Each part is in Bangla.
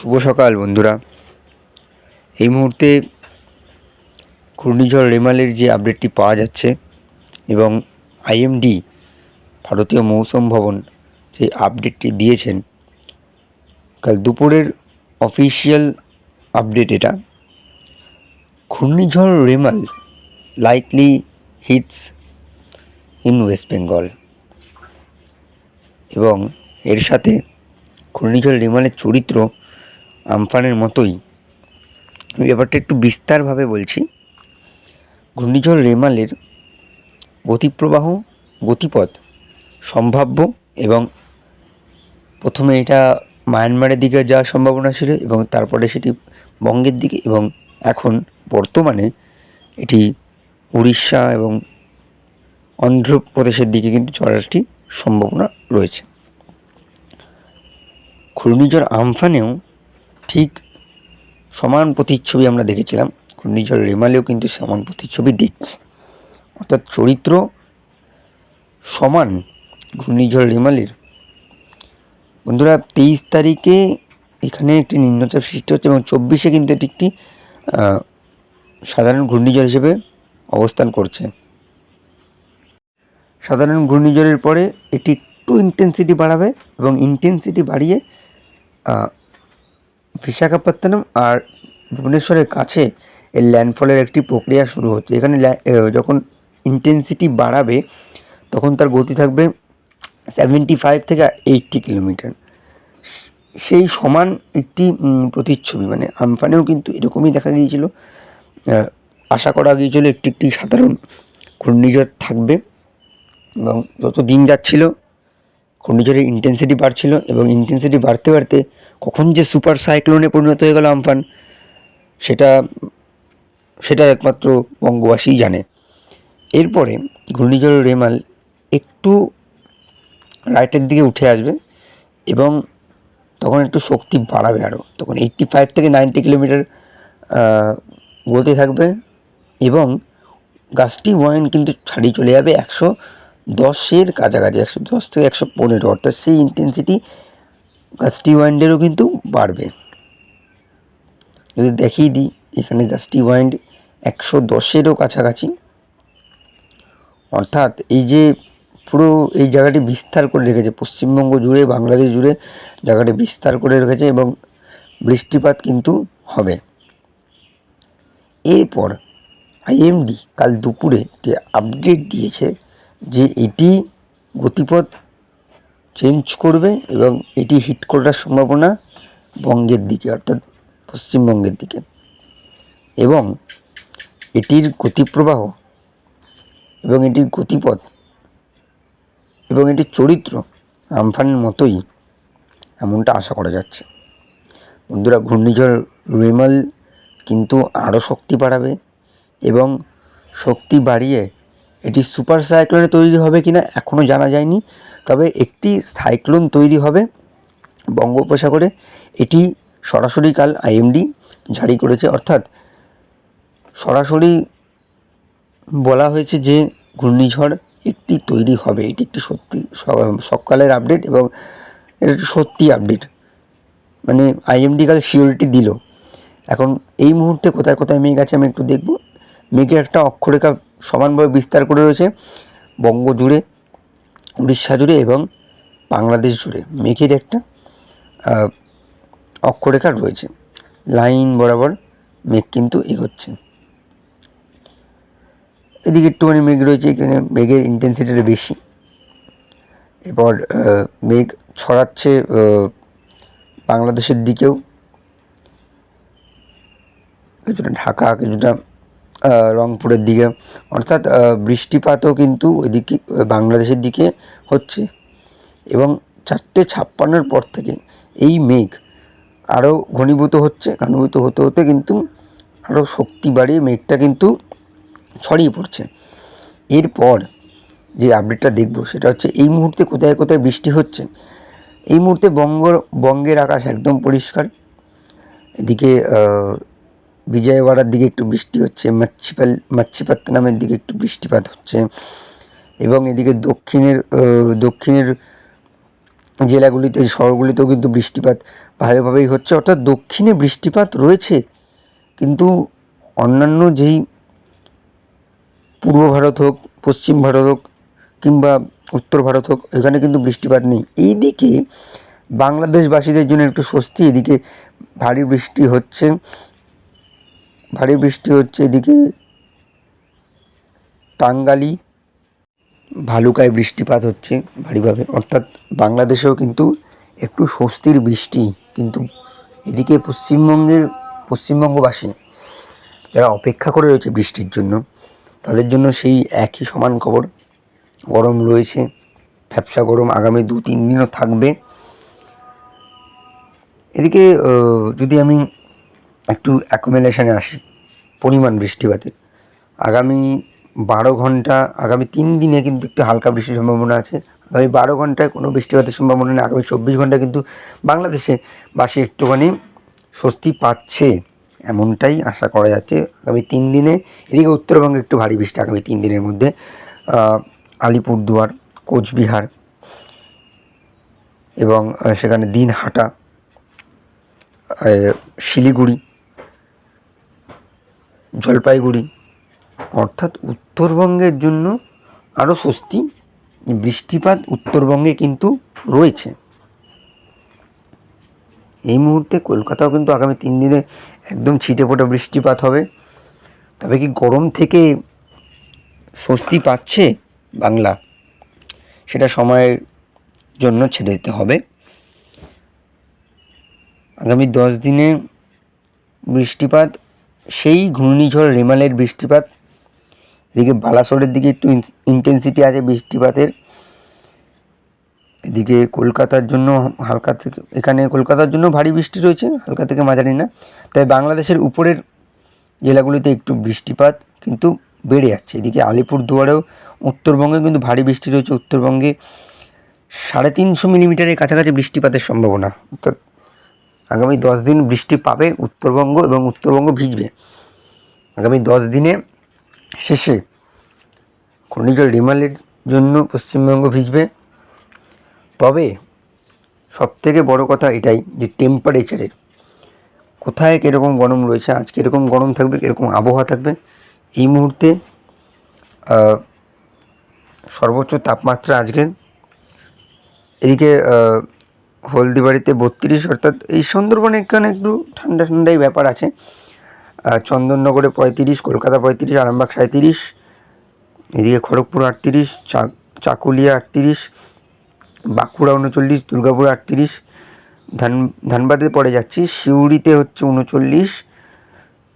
শুভ সকাল, বন্ধুরা। এই মুহূর্তে ঘূর্ণিঝড় রেমালের যে আপডেটটি পাওয়া যাচ্ছে এবং আইএমডি ভারতীয় মৌসুম ভবন, যে আপডেটটি দিয়েছেন, কাল দুপুরের অফিসিয়াল আপডেট এটা। ঘূর্ণিঝড় Remal likely hits in West Bengal এবং এর সাথে ঘূর্ণিঝড় রেমালের চরিত্র আমফানের মতোই। ব্যাপারটা একটু বিস্তারভাবে বলছি। ঘূর্ণিঝড় রেমালের গতিপ্রবাহ, গতিপথ সম্ভাব্য এবং প্রথমে এটা মায়ানমারের দিকে যাওয়ার সম্ভাবনা ছিল এবং তারপরে সেটি বঙ্গের দিকে এবং এখন বর্তমানে এটি উড়িষ্যা এবং অন্ধ্রপ্রদেশের দিকে কিন্তু চলার একটি সম্ভাবনা রয়েছে। ঘূর্ণিঝড় আমফানেও ঠিক সমান প্রতিচ্ছবি আমরা দেখেছিলাম। ঘূর্ণিঝড় রেমালেও কিন্তু সমান প্রতিচ্ছবি দেখছি। অর্থাৎ চরিত্র সমান ঘূর্ণিঝড় রেমালের। বন্ধুরা, তেইশ তারিখে এখানে একটি নিম্নচাপ সৃষ্টি হচ্ছে এবং চব্বিশে কিন্তু এটি একটি সাধারণ ঘূর্ণিঝড় হিসেবে অবস্থান করছে। সাধারণ ঘূর্ণিঝড়ের পরে এটি একটু ইন্টেন্সিটি বাড়াবে এবং ইন্টেন্সিটি বাড়িয়ে বিশাখাপত্তনম আর ভুবনেশ্বরের কাছে এর ল্যান্ডফলের একটি প্রক্রিয়া শুরু হচ্ছে। এখানে যখন ইন্টেন্সিটি বাড়াবে, তখন তার গতি থাকবে সেভেন্টি ফাইভ থেকে এইট্টি কিলোমিটার সেই সমান একটি প্রতিচ্ছবি মানে আমফানেও কিন্তু এরকমই দেখা গিয়েছিল। আশা করা গিয়েছিল একটি একটি সাধারণ ঘূর্ণিঝড় থাকবে। এবং যত দিন যাচ্ছিল ঘূর্ণিঝড়ের ইন্টেন্সিটি বাড়ছিল এবং ইন্টেন্সিটি বাড়তে বাড়তে কখন যে সুপার সাইক্লোনে পরিণত হয়ে গেল আমফান, সেটা সেটা একমাত্র বঙ্গবাসীই জানে। এরপরে ঘূর্ণিঝড় রেমাল একটু রাইটের দিকে উঠে আসবে এবং তখন একটু শক্তি বাড়াবে আরও তখন এইট্টি ফাইভ থেকে নাইনটি কিলোমিটার গতি থাকবে এবং গাছটি ওয়াইন কিন্তু ছাড়িয়ে চলে যাবে একশো দশের কাছাকাছি, একশো দশ থেকে একশো পনেরো, অর্থাৎ সেই ইন্টেন্সিটি গাছটি ওয়াইন্ডেরও কিন্তু বাড়বে। যদি দেখিয়ে দিই, এখানে গাছটি ওয়াইন্ড একশো দশেরও কাছাকাছি, অর্থাৎ এই যে পুরো এই জায়গাটি বিস্তার করে রেখেছে, পশ্চিমবঙ্গ জুড়ে, বাংলাদেশ জুড়ে জায়গাটি বিস্তার করে রেখেছে এবং বৃষ্টিপাত কিন্তু হবে। এরপর আইএমডি কাল দুপুরে একটি আপডেট দিয়েছে যে এটি গতিপথ চেঞ্জ করবে এবং এটি হিট করার সম্ভাবনা বঙ্গের দিকে, অর্থাৎ পশ্চিমবঙ্গের দিকে। এবং এটির গতিপ্রবাহ এবং এটির গতিপথ এবং এটির চরিত্র আমফানের মতোই এমনটা আশা করা যাচ্ছে। বন্ধুরা, ঘূর্ণিঝড় রেমাল কিন্তু আরও শক্তি বাড়াবে এবং শক্তি বাড়িয়ে এটি সুপার সাইক্লোনে তৈরি হবে কিনা এখনও জানা যায়নি, তবে একটি সাইক্লোন তৈরি হবে বঙ্গোপসাগরে। এটি সরাসরি কাল আইএমডি জারি করেছে, অর্থাৎ সরাসরি বলা হয়েছে যে ঘূর্ণিঝড় একটি তৈরি হবে। এটি একটি সত্যি সকালের আপডেট এবং এটা একটি সত্যি আপডেট। মানে আইএমডি কাল সিওরিটি দিল। এখন এই মুহূর্তে কোথায় কোথায় মেঘ আছে আমি একটু দেখব। মেঘের একটা অক্ষরেখা সমানভাবে বিস্তার করে রয়েছে বঙ্গ জুড়ে, উড়িষ্যা জুড়ে এবং বাংলাদেশ জুড়ে। মেঘের একটা অক্ষরেখা রয়েছে। লাইন বরাবর মেঘ কিন্তু এগোচ্ছে। এদিকে একটুখানি মেঘ রয়েছে, এখানে মেঘের ইন্টেন্সিটিটা বেশি। এরপর মেঘ ছড়াচ্ছে বাংলাদেশের দিকেও। কিছুটা ঢাকা, কিছুটা রংপুরের দিকে। অর্থাৎ বৃষ্টিপাতও কিন্তু ওইদিকে, বাংলাদেশের দিকে হচ্ছে। এবং চারটে ছাপ্পান্নর পর থেকে এই মেঘ আরও ঘনীভূত হচ্ছে। ঘনীভূত হতে হতে কিন্তু আরও শক্তি বাড়িয়ে মেঘটা কিন্তু ছড়িয়ে পড়ছে। এরপর যে আপডেটটা দেখব সেটা হচ্ছে, এই মুহূর্তে কোথায় কোথায় বৃষ্টি হচ্ছে? এই মুহূর্তে বঙ্গ বঙ্গের আকাশ একদম পরিষ্কার। এদিকে বিজয়ওয়াড়ার দিকে একটু বৃষ্টি হচ্ছে, মাচ্ছিপাল মাচ্ছিপাত্তানামের দিকে একটু বৃষ্টিপাত হচ্ছে এবং এদিকে দক্ষিণের দক্ষিণের জেলাগুলিতে, শহরগুলিতেও কিন্তু বৃষ্টিপাত ভালোভাবেই হচ্ছে। অর্থাৎ দক্ষিণে বৃষ্টিপাত রয়েছে, কিন্তু অন্যান্য যেই পূর্ব ভারত হোক, পশ্চিম ভারত হোক কিংবা উত্তর ভারত হোক, এখানে কিন্তু বৃষ্টিপাত নেই। এইদিকে বাংলাদেশবাসীদের জন্য একটু স্বস্তি, এদিকে ভারী বৃষ্টি হচ্ছে। ভারী বৃষ্টি হচ্ছে এদিকে। টাঙ্গালি, ভালুকায় বৃষ্টিপাত হচ্ছে ভারীভাবে। অর্থাৎ বাংলাদেশেও কিন্তু একটু স্বস্তির বৃষ্টি, কিন্তু এদিকে পশ্চিমবঙ্গের, পশ্চিমবঙ্গবাসী যারা অপেক্ষা করে রয়েছে বৃষ্টির জন্য, তাদের জন্য সেই একই সমান খবর। গরম রয়েছে ভ্যাবসা গরম আগামী দু তিন দিনও থাকবে। এদিকে যদি আমি একটু অ্যাকুমেলেশনে আসি, পরিমাণ বৃষ্টিপাতের। আগামী বারো ঘণ্টা, আগামী তিন দিনে কিন্তু একটু হালকা বৃষ্টির সম্ভাবনা আছে। আগামী বারো ঘন্টায় কোনো বৃষ্টিপাতের সম্ভাবনা নেই, আগামী চব্বিশ ঘন্টায় কিন্তু বাংলাদেশে বাসী একটুখানি স্বস্তি পাচ্ছে, এমনটাই আশা করা যাচ্ছে। আগামী তিন দিনে, এদিকে উত্তরবঙ্গে একটু ভারী বৃষ্টি আগামী তিন দিনের মধ্যে। আলিপুরদুয়ার, কোচবিহার এবং সেখানে দিনহাটা শিলিগুড়ি জলপাইগুড়ি। অর্থাৎ উত্তরবঙ্গের জন্য আরও স্বস্তি, বৃষ্টিপাত উত্তরবঙ্গে কিন্তু রয়েছে। এই মুহূর্তে কলকাতাও কিন্তু আগামী তিন দিনে একদম ছিটে ফোটা বৃষ্টিপাত হবে। তবে কি গরম থেকে স্বস্তি পাচ্ছে বাংলা? সেটা সময়ের জন্য ছেড়ে দিতে হবে। আগামী দশ দিনে বৃষ্টিপাত সেই ঘূর্ণিঝড় রেমালের বৃষ্টিপাত, এদিকে বালাসোরের দিকে একটু ইন্টেন্সিটি আছে বৃষ্টিপাতের, এদিকে কলকাতার জন্য হালকা থেকে, এখানে কলকাতার জন্য ভারী বৃষ্টি রয়েছে, হালকা থেকে মাঝারি না, তাই বাংলাদেশের উপরের জেলাগুলিতে একটু বৃষ্টিপাত কিন্তু বেড়ে যাচ্ছে, এদিকে আলিপুরদুয়ারেও উত্তরবঙ্গে কিন্তু ভারী বৃষ্টি রয়েছে, উত্তরবঙ্গে সাড়ে তিনশো মিলিমিটারের কাছাকাছি বৃষ্টিপাতের সম্ভাবনা, অর্থাৎ আগামী দশ দিন বৃষ্টি পাবে উত্তরবঙ্গ এবং উত্তরবঙ্গ ভিজবে। আগামী দশ দিনে শেষে ঘূর্ণিঝড় রিমালের জন্য পশ্চিমবঙ্গ ভিজবে। তবে সবথেকে বড় কথা এটাই যে টেম্পারেচারের কোথায় কীরকম গরম রয়েছে আজকে এরকম গরম থাকবে, কীরকম আবহাওয়া থাকবে, এই মুহূর্তে সর্বোচ্চ তাপমাত্রা আজকে এদিকে হলদিবাড়িতে বত্রিশ, অর্থাৎ এই সুন্দরবনে এখানে একটু ঠান্ডা ঠান্ডাই ব্যাপার আছে। চন্দননগরে পঁয়ত্রিশ, কলকাতা পঁয়ত্রিশ, আরামবাগ সাঁত্রিশ এদিকে খড়গপুর আটত্রিশ চাকুলিয়া আটত্রিশ, বাঁকুড়া উনচল্লিশ, দুর্গাপুর আটত্রিশ, ধান, ধানবাদে পড়ে যাচ্ছি, সিউড়িতে হচ্ছে উনচল্লিশ,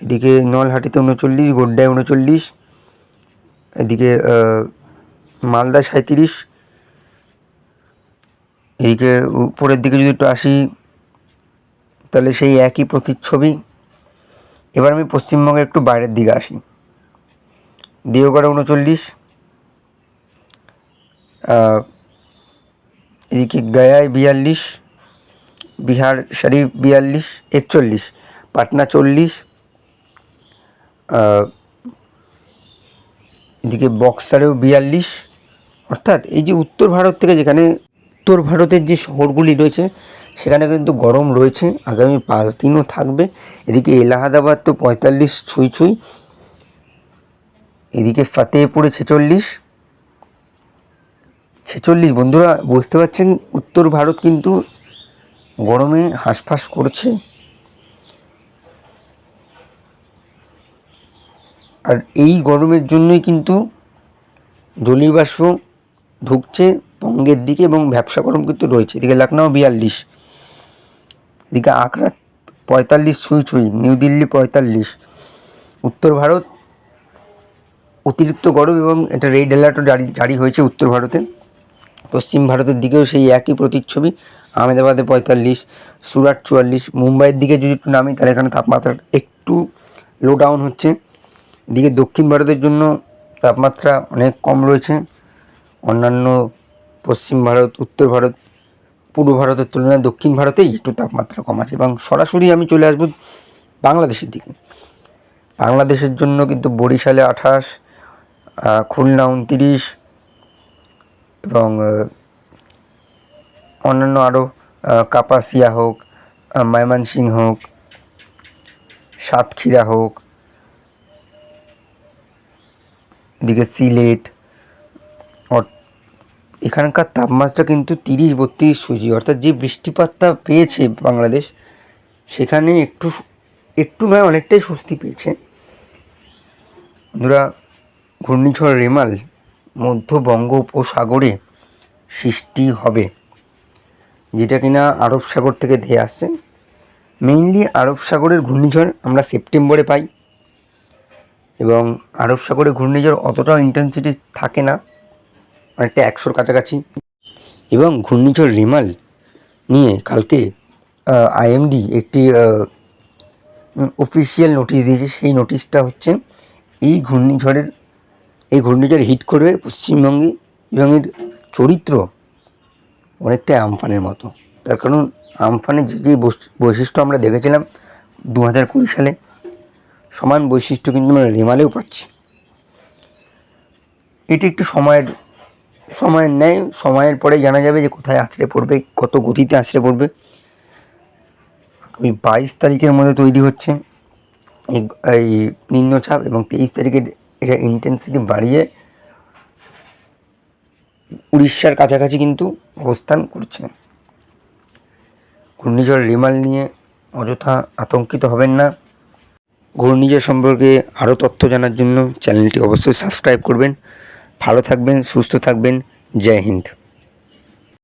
এদিকে নলহাটিতে উনচল্লিশ, গোড্ডায় উনচল্লিশ, এদিকে মালদা সাঁত্রিশ এদিকে উপরের দিকে যদি একটু আসি, তাহলে সেই একই প্রতিচ্ছবি। এবার আমি পশ্চিমবঙ্গের একটু বাইরের দিকে আসি। দেওঘরে উনচল্লিশ এদিকে গয়ায় বিয়াল্লিশ, বিহার শরীফ বিয়াল্লিশ, একচল্লিশ, পাটনা চল্লিশ এদিকে বক্সারেও বিয়াল্লিশ। অর্থাৎ এই যে উত্তর ভারত থেকে যেখানে উত্তর ভারতের যে শহরগুলি রয়েছে, সেখানে কিন্তু গরম রয়েছে। আগামী পাঁচ দিনও থাকবে। এদিকে এলাহাবাদ তো পঁয়তাল্লিশ ছুঁই ছুঁই। এদিকে ফতেহপুরে ছেচল্লিশ। ছেচল্লিশ, বন্ধুরা, বুঝতে পারছেন? উত্তর ভারত কিন্তু গরমে হাঁসফাঁস করছে। আর এই গরমের জন্যই কিন্তু জলীয় বাষ্প ঢুকছে। বঙ্গের দিকে এবং ব্যবসা গরম কিন্তু রয়েছে। এদিকে লখনৌ বিয়াল্লিশ, এদিকে আগ্রা পঁয়তাল্লিশ ছুঁই ছুঁই, নিউ দিল্লি পঁয়তাল্লিশ, উত্তর ভারত অতিরিক্ত গরম এবং এটা রেড অ্যালার্টও জারি জারি হয়েছে উত্তর ভারতে। পশ্চিম ভারতের দিকেও সেই একই প্রতিচ্ছবি, আহমেদাবাদে পঁয়তাল্লিশ, সুরাট চুয়াল্লিশ, মুম্বাইয়ের দিকে যদি একটু নামি, তাহলে এখানে তাপমাত্রা একটু লো ডাউন হচ্ছে। এদিকে দক্ষিণ ভারতের জন্য তাপমাত্রা অনেক কম রয়েছে। অন্যান্য পশ্চিম ভারত, উত্তর ভারত, পূর্ব ভারতের তুলনায় দক্ষিণ ভারতেই একটু তাপমাত্রা কম আছে এবং সরাসরি আমি চলে আসব বাংলাদেশের দিকে। বাংলাদেশের জন্য কিন্তু বরিশালে আঠাশ খুলনা উনতিরিশ এবং অন্যান্য আরও কাপাসিয়া হোক ময়মনসিং হোক, সাতক্ষীরা হোক, এদিকে সিলেট এখানকার তাপমাত্রা কিন্তু তিরিশ বত্রিশ সুজি অর্থাৎ যে বৃষ্টিপাতটা পেয়েছে বাংলাদেশ, সেখানে একটু একটু নয়, অনেকটাই স্বস্তি পেয়েছে। বন্ধুরা, ঘূর্ণিঝড় রেমাল মধ্য বঙ্গোপসাগরে সৃষ্টি হবে, যেটা কিনা আরব সাগর থেকে ধেয়ে আসছে। মেইনলি আরব সাগরের ঘূর্ণিঝড় আমরা সেপ্টেম্বরে পাই, এবং আরব সাগরে ঘূর্ণিঝড় অতটাও ইন্টেন্সিটি থাকে না। অনেকটা একশোর কাছাকাছি। এবং ঘূর্ণিঝড় রিমাল নিয়ে কালকে আইএমডি একটি অফিসিয়াল নোটিশ দিয়েছে। সেই নোটিশটা হচ্ছে, এই ঘূর্ণিঝড়ের, এই ঘূর্ণিঝড় হিট করবে পশ্চিমবঙ্গে এবং এর চরিত্র অনেকটাই আমফানের মতো। তার কারণ, আমফানের যে যে বৈশ- বৈশিষ্ট্য আমরা দেখেছিলাম দু হাজার কুড়ি সালে, সমান বৈশিষ্ট্য কিন্তু আমরা রেমালেও পাচ্ছি। এটি একটু সময়ের সময়ের নেয় সময়ের পরে জানা যাবে যে কোথায় আছড়ে পড়বে, কত গতিতে আছড়ে পড়বে। আগামী বাইশ তারিখের মধ্যে তৈরি হচ্ছে এই নিম্নচাপ এবং তেইশ তারিখে এটা ইন্টেন্সিটি বাড়িয়ে উড়িষ্যার কাছাকাছি কিন্তু অবস্থান করছে। ঘূর্ণিঝড় রিমাল নিয়ে অযথা আতঙ্কিত হবেন না। ঘূর্ণিঝড় সম্পর্কে আরও তথ্য জানার জন্য চ্যানেলটি অবশ্যই সাবস্ক্রাইব করবেন। ভালো থাকবেন সুস্থ থাকবেন। জয় হিন্দ।